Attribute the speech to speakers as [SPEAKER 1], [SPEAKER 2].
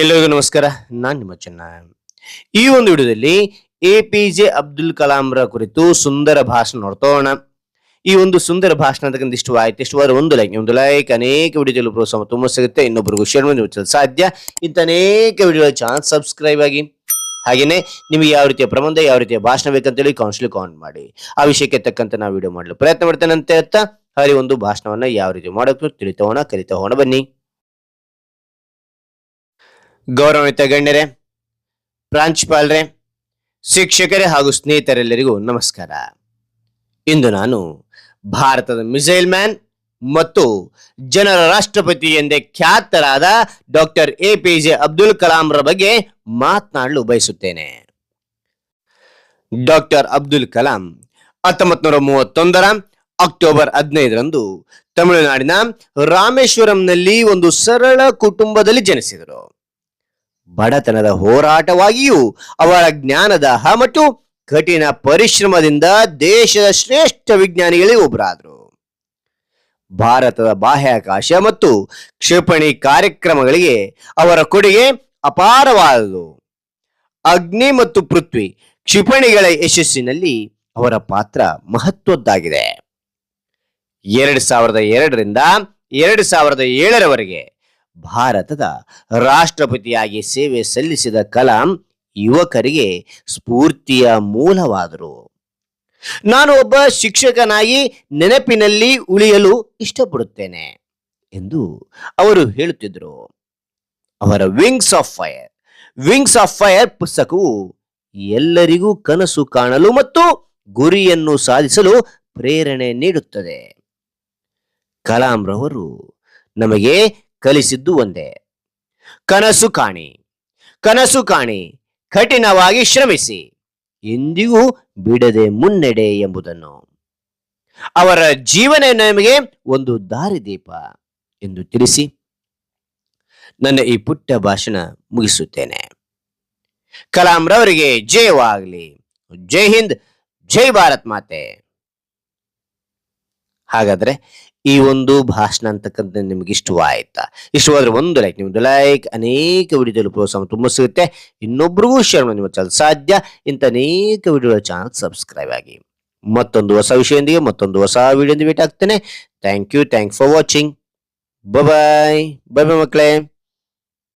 [SPEAKER 1] ಎಲ್ಲರಿಗೂ ನಮಸ್ಕಾರ. ನಾನು ನಿಮ್ಮ ಚೆನ್ನ ಈ ಒಂದು ವಿಡಿಯೋದಲ್ಲಿ ಎ ಪಿ ಜೆ ಅಬ್ದುಲ್ ಕಲಾಂರ ಕುರಿತು ಸುಂದರ ಭಾಷಣ ನೋಡ್ತೋಣ. ಈ ಒಂದು ಸುಂದರ ಭಾಷಣ ಅಂತಕ್ಕಂಥ ಇಷ್ಟು ಆಯ್ತು ಇಷ್ಟವಾದ ಒಂದು ಲೈಕ್ ಒಂದು ಲೈಕ್ ಅನೇಕ ವಿಡಿಯೋದಲ್ಲಿ ಪ್ರೋತ್ಸಾಹ ತುಂಬ ಸಿಗುತ್ತೆ. ಇನ್ನೊಬ್ಬರಿಗೂ ಶೇರ್ ಮಾಡಿ ಸಾಧ್ಯ. ಇಂಥ ಅನೇಕ ವಿಡಿಯೋ ಚಾನಲ್ ಸಬ್ಸ್ಕ್ರೈಬ್ ಆಗಿ. ಹಾಗೇನೆ ನಿಮಗೆ ಯಾವ ರೀತಿಯ ಪ್ರಬಂಧ, ಯಾವ ರೀತಿಯ ಭಾಷಣ ಬೇಕಂತೇಳಿ ಕೌನ್ಸಿಲ್ ಕಾಮೆಂಟ್ ಮಾಡಿ. ಆ ವಿಷಯಕ್ಕೆ ತಕ್ಕಂತ ನಾವು ವಿಡಿಯೋ ಮಾಡಲು ಪ್ರಯತ್ನ ಮಾಡ್ತೇನೆ ಅಂತ ಹೇಳ್ತಾ, ಹಾಗೆ ಒಂದು ಭಾಷಣವನ್ನ ಯಾವ ರೀತಿ ಮಾಡೋದು ತಿಳಿತಾ ಹೋಣ ಕಲಿತಾ ಹೋಣ ಬನ್ನಿ. ಗೌರವಿತ ಗಣ್ಯರೇ, ಪ್ರಾಂಶುಪಾಲರೇ, ಶಿಕ್ಷಕರೇ ಹಾಗೂ ಸ್ನೇಹಿತರೆಲ್ಲರಿಗೂ ನಮಸ್ಕಾರ. ಇಂದು ನಾನು ಭಾರತದ ಮಿಸೈಲ್ ಮ್ಯಾನ್ ಮತ್ತು ಜನರ ರಾಷ್ಟ್ರಪತಿ ಎಂದೇ ಖ್ಯಾತರಾದ doctor A P J Abdul ಕಲಾಂರ ಬಗ್ಗೆ ಮಾತನಾಡಲು ಬಯಸುತ್ತೇನೆ. ಡಾಕ್ಟರ್ ಅಬ್ದುಲ್ ಕಲಾಂ ಹತ್ತೊಂಬತ್ ನೂರ ಮೂವತ್ತೊಂದರ ಅಕ್ಟೋಬರ್ ಹದಿನೈದರಂದು ತಮಿಳುನಾಡಿನ ರಾಮೇಶ್ವರಂನಲ್ಲಿ ಒಂದು ಸರಳ ಕುಟುಂಬದಲ್ಲಿ ಜನಿಸಿದರು. ಬಡತನದ ಹೋರಾಟವಾಗಿಯೂ ಅವರ ಜ್ಞಾನದ ಮತ್ತು ಕಠಿಣ ಪರಿಶ್ರಮದಿಂದ ದೇಶದ ಶ್ರೇಷ್ಠ ವಿಜ್ಞಾನಿಗಳೇ ಒಬ್ಬರಾದರು. ಭಾರತದ ಬಾಹ್ಯಾಕಾಶ ಮತ್ತು ಕ್ಷಿಪಣಿ ಕಾರ್ಯಕ್ರಮಗಳಿಗೆ ಅವರ ಕೊಡುಗೆ ಅಪಾರವಾದದು. ಅಗ್ನಿ ಮತ್ತು ಪೃಥ್ವಿ ಕ್ಷಿಪಣಿಗಳ ಯಶಸ್ಸಿನಲ್ಲಿ ಅವರ ಪಾತ್ರ ಮಹತ್ವದ್ದಾಗಿದೆ. ಎರಡು ಸಾವಿರದ ಎರಡರಿಂದ ಎರಡು ಸಾವಿರದ ಏಳರವರೆಗೆ ಭಾರತದ ರಾಷ್ಟ್ರಪತಿಯಾಗಿ ಸೇವೆ ಸಲ್ಲಿಸಿದ ಕಲಾಂ ಯುವಕರಿಗೆ ಸ್ಫೂರ್ತಿಯ ಮೂಲವಾದರು. ನಾನು ಒಬ್ಬ ಶಿಕ್ಷಕನಾಗಿ ನೆನಪಿನಲ್ಲಿ ಉಳಿಯಲು ಇಷ್ಟಪಡುತ್ತೇನೆ ಎಂದು ಅವರು ಹೇಳುತ್ತಿದ್ದರು. ಅವರ wings of fire wings of fire ಪುಸ್ತಕವು ಎಲ್ಲರಿಗೂ ಕನಸು ಕಾಣಲು ಮತ್ತು ಗುರಿಯನ್ನು ಸಾಧಿಸಲು ಪ್ರೇರಣೆ ನೀಡುತ್ತದೆ. ಕಲಾಂ ರವರು ನಮಗೆ ಕಲಿಸಿದ್ದು ಒಂದೇ. ಕನಸು ಕಾಣಿ. ಕನಸು ಕಾಣಿ. ಕಠಿಣವಾಗಿ ಶ್ರಮಿಸಿ. ಎಂದಿಗೂ ಬಿಡದೆ ಮುನ್ನಡೆ ಎಂಬುದನ್ನು. ಅವರ ಜೀವನ ನಮಗೆ ಒಂದು ದಾರಿದೀಪ ಎಂದು ತಿಳಿಸಿ ನನ್ನ ಈ ಪುಟ್ಟ ಭಾಷಣ ಮುಗಿಸುತ್ತೇನೆ. ಕಲಾಂ ರವರಿಗೆ ಜಯವಾಗಲಿ. ಜೈ ಹಿಂದ್, ಜೈ ಭಾರತ್ ಮಾತೆ. ಹಾಗಾದ್ರೆ ಈ ಒಂದು ಭಾಷಣ ಅಂತಕ್ಕಂಥ ನಿಮ್ಗೆ ಇಷ್ಟವಾಯ್ತಾ? ಇಷ್ಟವಾದ್ರೆ ಒಂದು ಲೈಕ್ ನಿಮ್ದು ಲೈಕ್ ಅನೇಕ ವಿಡಿಯೋದಲ್ಲಿ ಪ್ರೋತ್ಸಾಹ ತುಂಬ ಸಿಗುತ್ತೆ ಇನ್ನೊಬ್ರಿಗೂ ಶೇರ್ ಮಾಡಿ ನಿಮ್ಮ ಚಾನಲ್ ಸಾಧ್ಯ. ಇಂಥ ಅನೇಕ ವಿಡಿಯೋಗಳ ಚಾನಲ್ ಸಬ್ಸ್ಕ್ರೈಬ್ ಆಗಿ. ಮತ್ತೊಂದು ಹೊಸ ವಿಷಯದೊಂದಿಗೆ ಮತ್ತೊಂದು ಹೊಸ ವಿಡಿಯೋದಿಂದ ಭೇಟಿ ಆಗ್ತೇನೆ. Thank you thank for watching bye bye bye ಮಕ್ಕಳೇ.